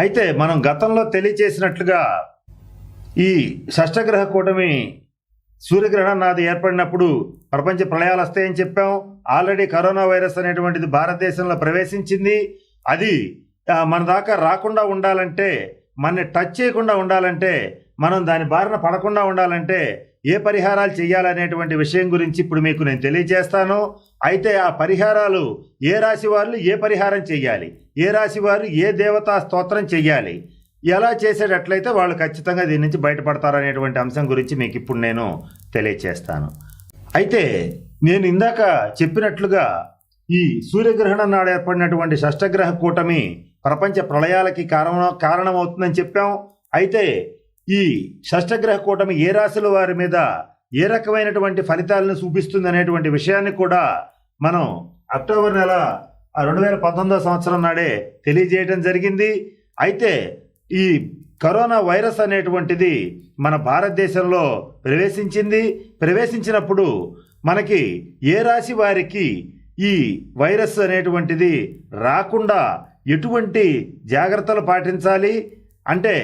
అయితే మనం గతంలో తెలియచేసినట్లుగా ఈ షష్టగ్రహ కూటమి సూర్యగ్రహణం నాది ఏర్పడినప్పుడు ప్రపంచ ప్రళయాలు వస్తాయని చెప్పాం. ఆల్రెడీ కరోనా వైరస్ అనేటువంటిది భారతదేశంలో ప్రవేశించింది. అది మన దాకా రాకుండా ఉండాలంటే మనని టచ్ చేయకుండా ఉండాలంటే మనం దాని బారిన పడకుండా ఉండాలంటే ఏ పరిహారాలు చేయాలనేటువంటి విషయం గురించి ఇప్పుడు మీకు నేను తెలియజేస్తాను. అయితే ఆ పరిహారాలు ఏ రాశి వాళ్ళు ఏ పరిహారం చేయాలి? ఏ రాశి వారు ఏ దేవతా స్తోత్రం చెయ్యాలి ఎలా చేసేటట్లయితే వాళ్ళు ఖచ్చితంగా దీని నుంచి బయటపడతారనేటువంటి అంశం గురించి మీకు ఇప్పుడు నేను తెలియచేస్తాను అయితే నేను ఇందాక చెప్పినట్లుగా ఈ సూర్యగ్రహణం నాడు ఏర్పడినటువంటి షష్టగ్రహ కూటమి ప్రపంచ ప్రళయాలకి కారణం కారణమవుతుందని చెప్పాం. అయితే ఈ షష్టగ్రహ కూటమి ఏ రాశుల వారి మీద ఏ రకమైనటువంటి ఫలితాలను చూపిస్తుంది అనేటువంటి విషయాన్ని కూడా మనం అక్టోబర్ నెల రెండు వేల పంతొమ్మిదో సంవత్సరం నాడే తెలియజేయడం జరిగింది. అయితే ఈ కరోనా వైరస్ అనేటువంటిది మన భారతదేశంలో ప్రవేశించింది. ప్రవేశించినప్పుడు మనకి ఏ రాశి వారికి ఈ వైరస్ అనేటువంటిది రాకుండా ఎటువంటి జాగ్రత్తలు పాటించాలి? అంటే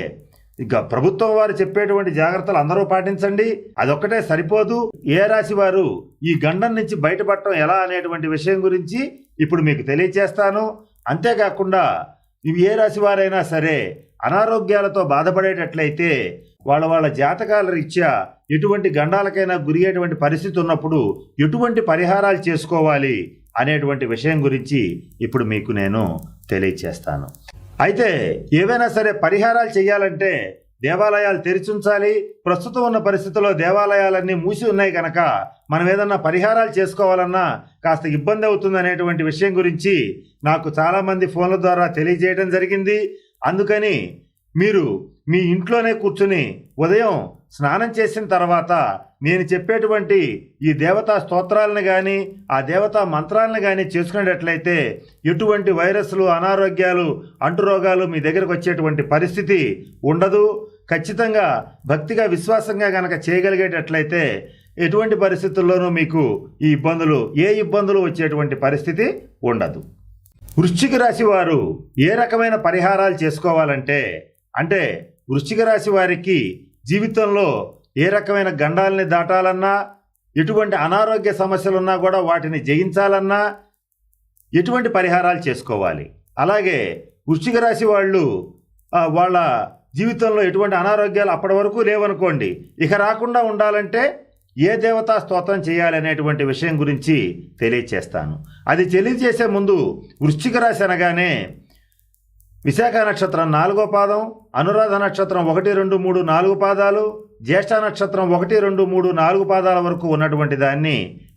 ఇక ప్రభుత్వం వారు చెప్పేటువంటి జాగ్రత్తలు అందరూ పాటించండి. అదొక్కటే సరిపోదు. ఏ రాశి వారు ఈ గండం నుంచి బయటపడటం ఎలా అనేటువంటి విషయం గురించి ఇప్పుడు మీకు తెలియచేస్తాను. అంతేకాకుండా ఇవి ఏ రాశి వారైనా సరే అనారోగ్యాలతో బాధపడేటట్లయితే వాళ్ళ వాళ్ళ జాతకాల రీత్యా ఎటువంటి గండాలకైనా గురియటువంటి పరిస్థితి ఉన్నప్పుడు ఎటువంటి పరిహారాలు చేసుకోవాలి అనేటువంటి విషయం గురించి ఇప్పుడు మీకు నేను తెలియచేస్తాను. అయితే ఏవైనా సరే పరిహారాలు చేయాలంటే దేవాలయాలు తెరిచుంచాలి. ప్రస్తుతం ఉన్న పరిస్థితుల్లో దేవాలయాలన్నీ మూసి ఉన్నాయి కనుక మనం ఏదన్నా పరిహారాలు చేసుకోవాలన్నా కాస్త ఇబ్బంది అవుతుంది అనేటువంటి విషయం గురించి నాకు చాలామంది ఫోన్ల ద్వారా తెలియజేయడం జరిగింది. అందుకని మీరు మీ ఇంట్లోనే కూర్చుని ఉదయం స్నానం చేసిన తర్వాత నేను చెప్పేటువంటి ఈ దేవతా స్తోత్రాలను కానీ ఆ దేవతా మంత్రాలను కానీ చేసుకునేటట్లయితే ఎటువంటి వైరస్లు అనారోగ్యాలు అంటురోగాలు మీ దగ్గరకు వచ్చేటువంటి పరిస్థితి ఉండదు. ఖచ్చితంగా భక్తిగా విశ్వాసంగా కనుక చేయగలిగేటట్లయితే ఎటువంటి పరిస్థితుల్లోనూ మీకు ఈ ఇబ్బందులు ఏ ఇబ్బందులు వచ్చేటువంటి పరిస్థితి ఉండదు. వృశ్చిక రాశి వారు ఏ రకమైన పరిహారాలు చేసుకోవాలంటే అంటే వృశ్చిక రాశి వారికి జీవితంలో ఏ రకమైన గండాలని దాటాలన్నా ఎటువంటి అనారోగ్య సమస్యలున్నా కూడా వాటిని జయించాలన్నా ఎటువంటి పరిహారాలు చేసుకోవాలి. అలాగే వృశ్చిక రాశి వాళ్ళు వాళ్ళ జీవితంలో ఎటువంటి అనారోగ్యాలు అప్పటి వరకు లేవనుకోండి ఇక రాకుండా ఉండాలంటే ఏ దేవతా స్తోత్రం చేయాలి అనేటువంటి విషయం గురించి తెలియచేస్తాను. అది తెలియజేసే ముందు వృశ్చిక రాశి అనగానే విశాఖ నక్షత్రం నాలుగో పాదం అనురాధ నక్షత్రం ఒకటి రెండు మూడు నాలుగు పాదాలు జ్యేష్ఠ నక్షత్రం ఒకటి రెండు మూడు నాలుగు పాదాల వరకు ఉన్నటువంటి దాన్ని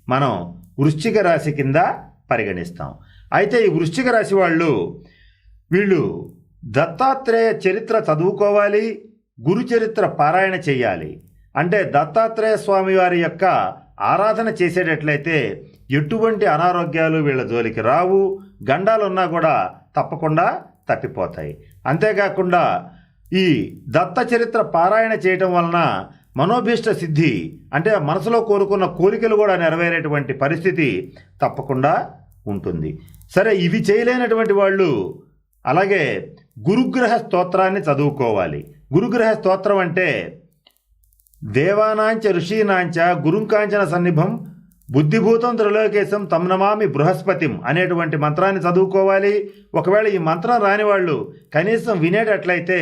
మనం వృశ్చిక రాశి కింద పరిగణిస్తాం. అయితే ఈ వృశ్చిక రాశి వాళ్ళు వీళ్ళు దత్తాత్రేయ చరిత్ర చదువుకోవాలి గురు చరిత్ర పారాయణ చేయాలి. అంటే దత్తాత్రేయ స్వామి వారి యొక్క ఆరాధన చేసేటట్లయితే ఎటువంటి అనారోగ్యాలు వీళ్ళ జోలికి రావు గండాలున్నా కూడా తప్పకుండా తప్పిపోతాయి. అంతేకాకుండా ఈ దత్త చరిత్ర పారాయణ చేయటం వలన మనోభీష్ట సిద్ధి అంటే మనసులో కోరుకున్న కోరికలు కూడా నెరవేరేటువంటి పరిస్థితి తప్పకుండా ఉంటుంది. సరే ఇవి చేయలేనటువంటి వాళ్ళు అలాగే గురుగ్రహ స్తోత్రాన్ని చదువుకోవాలి. గురుగ్రహ స్తోత్రం అంటే దేవానాంచ ఋషీనాంచ గురుంకాంచన సన్నిభం బుద్ధిభూతం త్రిలోకేశం తమ్నమామి బృహస్పతిం అనేటువంటి మంత్రాన్ని చదువుకోవాలి. ఒకవేళ ఈ మంత్రం రాని వాళ్ళు కనీసం వినేటట్లయితే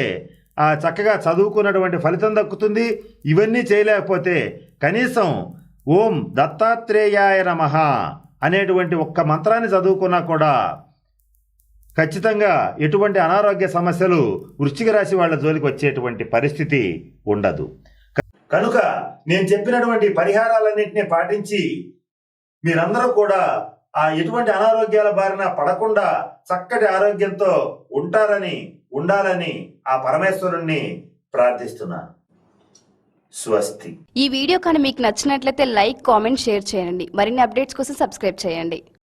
ఆ చక్కగా చదువుకున్నటువంటి ఫలితం దక్కుతుంది. ఇవన్నీ చేయలేకపోతే కనీసం ఓం దత్తాత్రేయాయ నమః అనేటువంటి ఒక్క మంత్రాన్ని చదువుకున్నా కూడా ఖచ్చితంగా ఎటువంటి అనారోగ్య సమస్యలు వృశ్చిక రాశి వాళ్ళ జోలికి వచ్చేటువంటి పరిస్థితి ఉండదు. కనుక నేను చెప్పినటువంటి పరిహారాలన్నింటినీ పాటించి మీరందరూ కూడా ఆ ఎటువంటి అనారోగ్యాల బారిన పడకుండా చక్కటి ఆరోగ్యంతో ఉంటారని ఉండాలని ఆ పరమేశ్వరుణ్ణి ప్రార్థిస్తున్నాను. స్వస్తి. ఈ వీడియో కానీ మీకు నచ్చినట్లయితే లైక్ కామెంట్ షేర్ చేయండి. మరిన్ని అప్డేట్స్ కోసం సబ్స్క్రైబ్ చేయండి.